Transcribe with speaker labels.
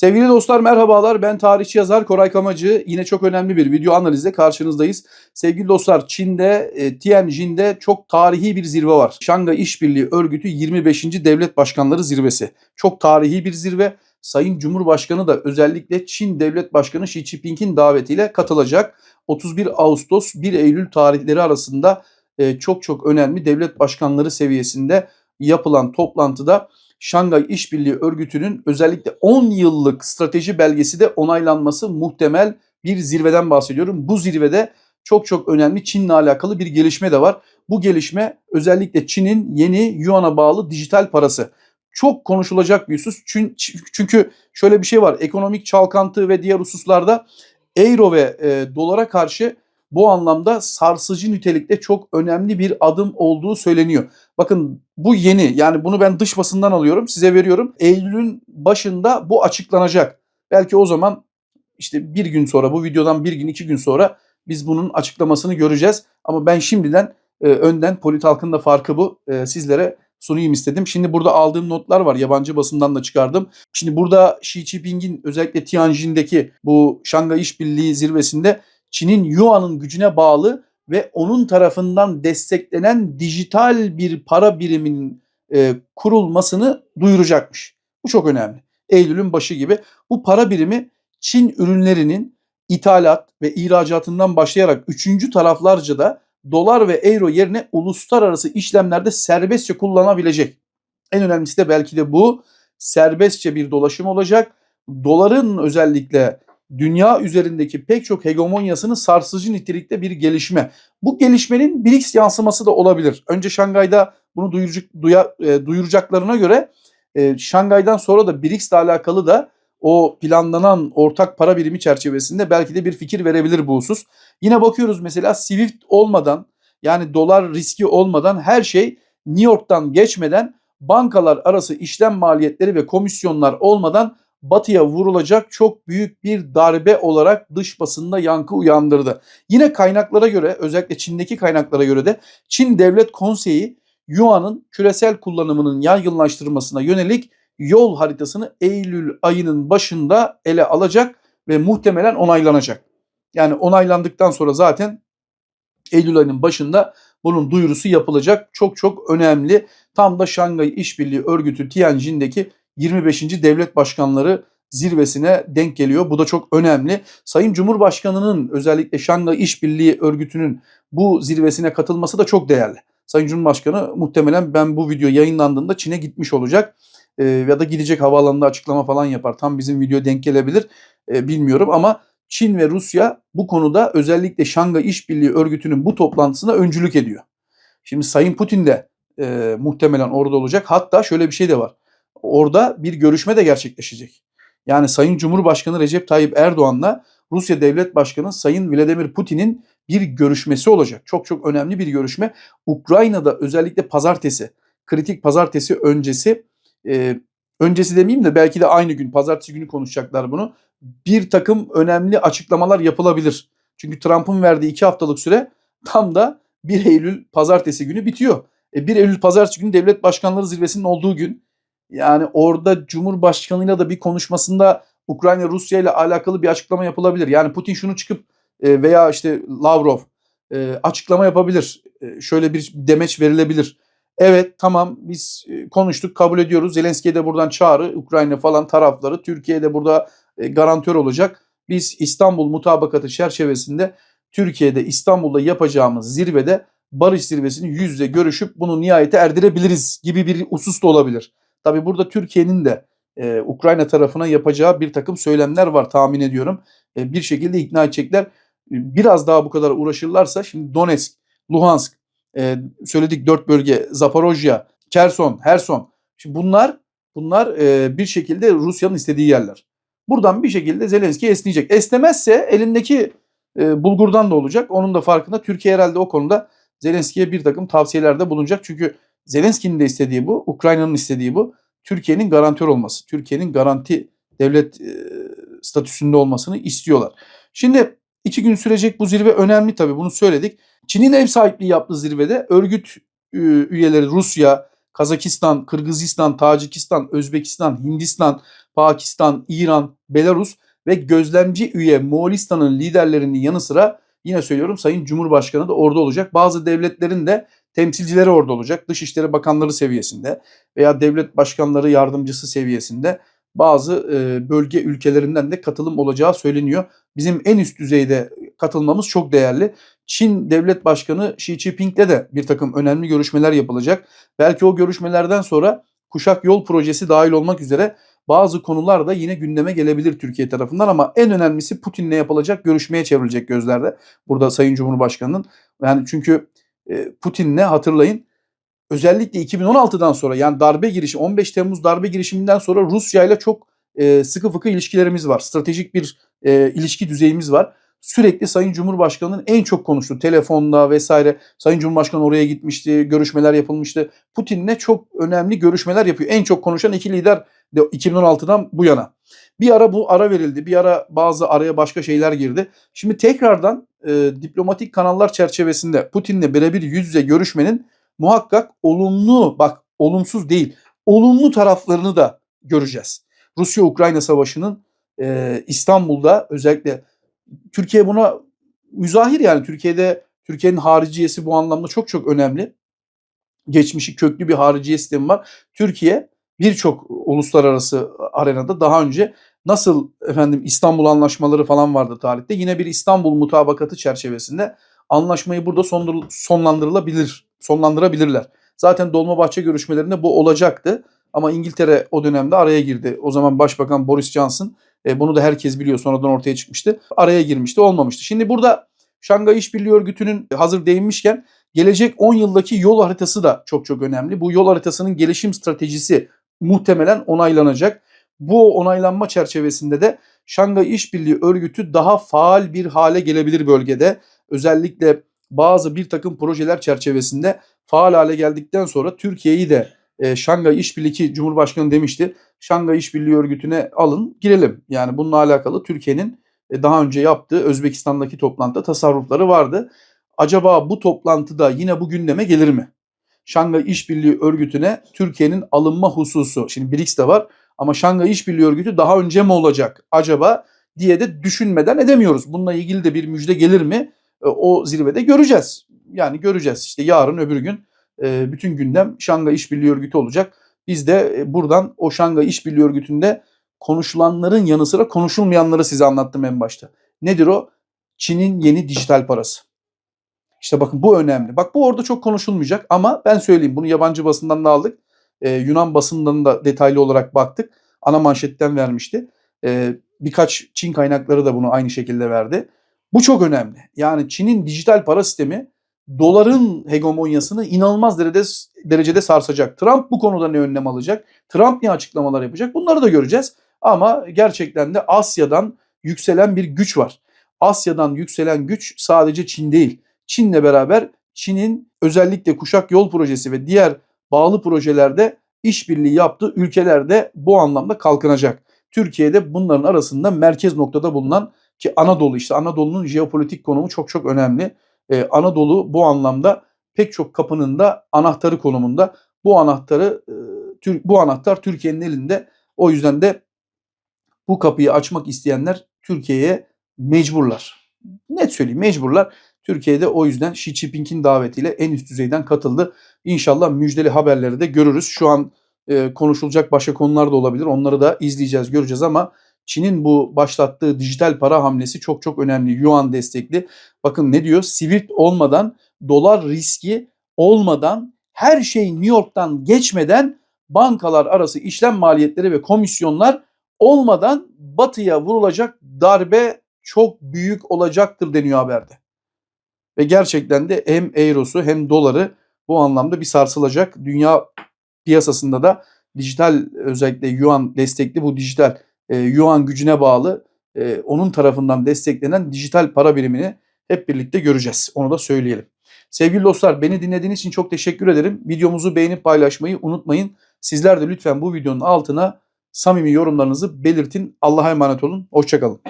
Speaker 1: Sevgili dostlar merhabalar. Ben tarihçi yazar Koray Kamacı. Yine çok önemli bir video analizle karşınızdayız. Sevgili dostlar Çin'de, e, Tianjin'de çok tarihi bir zirve var. Şangay İşbirliği Örgütü 25. Devlet Başkanları Zirvesi. Çok tarihi bir zirve. Sayın Cumhurbaşkanı da özellikle Çin Devlet Başkanı Xi Jinping'in davetiyle katılacak. 31 Ağustos 1 Eylül tarihleri arasında e, çok çok önemli devlet başkanları seviyesinde yapılan toplantıda Şangay İşbirliği Örgütü'nün özellikle 10 yıllık strateji belgesi de onaylanması muhtemel bir zirveden bahsediyorum. Bu zirvede çok çok önemli Çin'le alakalı bir gelişme de var. Bu gelişme özellikle Çin'in yeni Yuan'a bağlı dijital parası. Çok konuşulacak bir husus. Çünkü şöyle bir şey var. Ekonomik çalkantı ve diğer hususlarda euro ve e, dolara karşı bu anlamda sarsıcı nitelikte çok önemli bir adım olduğu söyleniyor. Bakın bu yeni yani bunu ben dış basından alıyorum size veriyorum. Eylül'ün başında bu açıklanacak. Belki o zaman işte bir gün sonra bu videodan bir gün iki gün sonra biz bunun açıklamasını göreceğiz. Ama ben şimdiden e, önden Polit Halk'ın da farkı bu. E, sizlere sunayım istedim. Şimdi burada aldığım notlar var. Yabancı basından da çıkardım. Şimdi burada Xi Jinping'in özellikle Tianjin'deki bu Şangay İşbirliği zirvesinde Çin'in Yuan'ın gücüne bağlı ve onun tarafından desteklenen dijital bir para biriminin e, kurulmasını duyuracakmış. Bu çok önemli. Eylül'ün başı gibi. Bu para birimi Çin ürünlerinin ithalat ve ihracatından başlayarak üçüncü taraflarca da dolar ve euro yerine uluslararası işlemlerde serbestçe kullanabilecek. En önemlisi de belki de bu serbestçe bir dolaşım olacak. Doların özellikle dünya üzerindeki pek çok hegemonyasını sarsıcı nitelikte bir gelişme. Bu gelişmenin BRICS yansıması da olabilir. Önce Şangay'da bunu duyuracak, duya, e, duyuracaklarına göre e, Şangay'dan sonra da BRICS ile alakalı da o planlanan ortak para birimi çerçevesinde belki de bir fikir verebilir bu husus. Yine bakıyoruz mesela SWIFT olmadan yani dolar riski olmadan her şey New York'tan geçmeden bankalar arası işlem maliyetleri ve komisyonlar olmadan Batı'ya vurulacak çok büyük bir darbe olarak dış basında yankı uyandırdı. Yine kaynaklara göre özellikle Çin'deki kaynaklara göre de Çin Devlet Konseyi Yuan'ın küresel kullanımının yaygınlaştırmasına yönelik yol haritasını Eylül ayının başında ele alacak ve muhtemelen onaylanacak. Yani onaylandıktan sonra zaten Eylül ayının başında bunun duyurusu yapılacak. Çok çok önemli. Tam da Şangay İşbirliği Örgütü Tianjin'deki 25. Devlet Başkanları zirvesine denk geliyor. Bu da çok önemli. Sayın Cumhurbaşkanı'nın özellikle Şangay İşbirliği Örgütü'nün bu zirvesine katılması da çok değerli. Sayın Cumhurbaşkanı muhtemelen ben bu video yayınlandığında Çin'e gitmiş olacak. E, ya da gidecek havaalanında açıklama falan yapar. Tam bizim video denk gelebilir e, bilmiyorum ama Çin ve Rusya bu konuda özellikle Şangay İşbirliği Örgütü'nün bu toplantısına öncülük ediyor. Şimdi Sayın Putin de e, muhtemelen orada olacak. Hatta şöyle bir şey de var orada bir görüşme de gerçekleşecek. Yani Sayın Cumhurbaşkanı Recep Tayyip Erdoğan'la Rusya Devlet Başkanı Sayın Vladimir Putin'in bir görüşmesi olacak. Çok çok önemli bir görüşme. Ukrayna'da özellikle pazartesi, kritik pazartesi öncesi, e, öncesi demeyeyim de belki de aynı gün, pazartesi günü konuşacaklar bunu. Bir takım önemli açıklamalar yapılabilir. Çünkü Trump'ın verdiği iki haftalık süre tam da 1 Eylül pazartesi günü bitiyor. E 1 Eylül pazartesi günü devlet başkanları zirvesinin olduğu gün yani orada Cumhurbaşkanıyla da bir konuşmasında Ukrayna Rusya ile alakalı bir açıklama yapılabilir. Yani Putin şunu çıkıp e, veya işte Lavrov e, açıklama yapabilir. E, şöyle bir demeç verilebilir. Evet tamam biz konuştuk kabul ediyoruz. Zelenski'ye de buradan çağrı Ukrayna falan tarafları Türkiye de burada garantör olacak. Biz İstanbul mutabakatı çerçevesinde Türkiye'de İstanbul'da yapacağımız zirvede barış zirvesini yüz yüze görüşüp bunu nihayete erdirebiliriz gibi bir husus da olabilir. Tabi burada Türkiye'nin de e, Ukrayna tarafına yapacağı bir takım söylemler var tahmin ediyorum. E, bir şekilde ikna edecekler. E, biraz daha bu kadar uğraşırlarsa şimdi Donetsk, Luhansk, e, söyledik dört bölge, Zaporojya, Kerson, Herson. Şimdi bunlar bunlar e, bir şekilde Rusya'nın istediği yerler. Buradan bir şekilde Zelenski esneyecek. Esnemezse elindeki e, bulgurdan da olacak. Onun da farkında Türkiye herhalde o konuda Zelenski'ye bir takım tavsiyelerde bulunacak. Çünkü Zelenski'nin de istediği bu, Ukrayna'nın istediği bu. Türkiye'nin garantör olması, Türkiye'nin garanti devlet e, statüsünde olmasını istiyorlar. Şimdi iki gün sürecek bu zirve önemli tabii bunu söyledik. Çin'in ev sahipliği yaptığı zirvede örgüt e, üyeleri Rusya, Kazakistan, Kırgızistan, Tacikistan, Özbekistan, Hindistan, Pakistan, İran, Belarus ve gözlemci üye Moğolistan'ın liderlerinin yanı sıra yine söylüyorum Sayın Cumhurbaşkanı da orada olacak. Bazı devletlerin de temsilcileri orada olacak. Dışişleri Bakanları seviyesinde veya devlet başkanları yardımcısı seviyesinde bazı e, bölge ülkelerinden de katılım olacağı söyleniyor. Bizim en üst düzeyde katılmamız çok değerli. Çin Devlet Başkanı Xi Jinping'le de bir takım önemli görüşmeler yapılacak. Belki o görüşmelerden sonra Kuşak Yol Projesi dahil olmak üzere bazı konular da yine gündeme gelebilir Türkiye tarafından ama en önemlisi Putin'le yapılacak görüşmeye çevrilecek gözlerde. Burada Sayın Cumhurbaşkanı'nın yani çünkü Putin'le hatırlayın özellikle 2016'dan sonra yani darbe girişimi 15 Temmuz darbe girişiminden sonra Rusya ile çok e, sıkı fıkı ilişkilerimiz var. Stratejik bir e, ilişki düzeyimiz var. Sürekli Sayın Cumhurbaşkanı'nın en çok konuştuğu telefonda vesaire Sayın Cumhurbaşkanı oraya gitmişti, görüşmeler yapılmıştı. Putin'le çok önemli görüşmeler yapıyor. En çok konuşan iki lider de 2016'dan bu yana. Bir ara bu ara verildi. Bir ara bazı araya başka şeyler girdi. Şimdi tekrardan e, diplomatik kanallar çerçevesinde Putin'le birebir yüz yüze görüşmenin muhakkak olumlu bak olumsuz değil olumlu taraflarını da göreceğiz. Rusya-Ukrayna savaşının e, İstanbul'da özellikle Türkiye buna müzahir yani Türkiye'de Türkiye'nin hariciyesi bu anlamda çok çok önemli. Geçmişi köklü bir hariciye sistemi var. Türkiye birçok uluslararası arenada daha önce nasıl efendim İstanbul anlaşmaları falan vardı tarihte. Yine bir İstanbul mutabakatı çerçevesinde anlaşmayı burada sonlandırılabilir, sonlandırabilirler. Zaten Dolmabahçe görüşmelerinde bu olacaktı. Ama İngiltere o dönemde araya girdi. O zaman Başbakan Boris Johnson e, bunu da herkes biliyor sonradan ortaya çıkmıştı. Araya girmişti olmamıştı. Şimdi burada Şangay İşbirliği Örgütü'nün hazır değinmişken gelecek 10 yıldaki yol haritası da çok çok önemli. Bu yol haritasının gelişim stratejisi muhtemelen onaylanacak. Bu onaylanma çerçevesinde de Şangay İşbirliği Örgütü daha faal bir hale gelebilir bölgede. Özellikle bazı bir takım projeler çerçevesinde faal hale geldikten sonra Türkiye'yi de e, Şangay İşbirliği Cumhurbaşkanı demişti. Şangay İşbirliği Örgütü'ne alın girelim. Yani bununla alakalı Türkiye'nin e, daha önce yaptığı Özbekistan'daki toplantıda tasarrufları vardı. Acaba bu toplantıda yine bu gündeme gelir mi? Şangay İşbirliği Örgütü'ne Türkiye'nin alınma hususu. Şimdi BRICS de var ama Şangay İşbirliği Örgütü daha önce mi olacak acaba diye de düşünmeden edemiyoruz. Bununla ilgili de bir müjde gelir mi? E, o zirvede göreceğiz. Yani göreceğiz işte yarın öbür gün e, bütün gündem Şangay İşbirliği Örgütü olacak. Biz de e, buradan o Şangay İşbirliği Örgütü'nde konuşulanların yanı sıra konuşulmayanları size anlattım en başta. Nedir o? Çin'in yeni dijital parası. İşte bakın bu önemli. Bak bu orada çok konuşulmayacak ama ben söyleyeyim bunu yabancı basından da aldık. Ee, Yunan basından da detaylı olarak baktık. Ana manşetten vermişti. Ee, birkaç Çin kaynakları da bunu aynı şekilde verdi. Bu çok önemli. Yani Çin'in dijital para sistemi doların hegemonyasını inanılmaz derecede, derecede sarsacak. Trump bu konuda ne önlem alacak? Trump ne açıklamalar yapacak? Bunları da göreceğiz. Ama gerçekten de Asya'dan yükselen bir güç var. Asya'dan yükselen güç sadece Çin değil. Çin'le beraber Çin'in özellikle Kuşak Yol Projesi ve diğer bağlı projelerde işbirliği yaptığı ülkelerde bu anlamda kalkınacak. Türkiye'de bunların arasında merkez noktada bulunan ki Anadolu işte Anadolu'nun jeopolitik konumu çok çok önemli. Ee, Anadolu bu anlamda pek çok kapının da anahtarı konumunda. Bu anahtarı e, bu anahtar Türkiye'nin elinde. O yüzden de bu kapıyı açmak isteyenler Türkiye'ye mecburlar. Net söyleyeyim mecburlar. Türkiye'de o yüzden Xi Jinping'in davetiyle en üst düzeyden katıldı. İnşallah müjdeli haberleri de görürüz. Şu an e, konuşulacak başka konular da olabilir. Onları da izleyeceğiz, göreceğiz ama Çin'in bu başlattığı dijital para hamlesi çok çok önemli. Yuan destekli. Bakın ne diyor? Swift olmadan, dolar riski olmadan, her şey New York'tan geçmeden bankalar arası işlem maliyetleri ve komisyonlar olmadan batıya vurulacak darbe çok büyük olacaktır deniyor haberde. Ve gerçekten de hem eurosu hem doları bu anlamda bir sarsılacak. Dünya piyasasında da dijital özellikle yuan destekli bu dijital e, yuan gücüne bağlı e, onun tarafından desteklenen dijital para birimini hep birlikte göreceğiz. Onu da söyleyelim. Sevgili dostlar beni dinlediğiniz için çok teşekkür ederim. Videomuzu beğenip paylaşmayı unutmayın. Sizler de lütfen bu videonun altına samimi yorumlarınızı belirtin. Allah'a emanet olun. Hoşçakalın.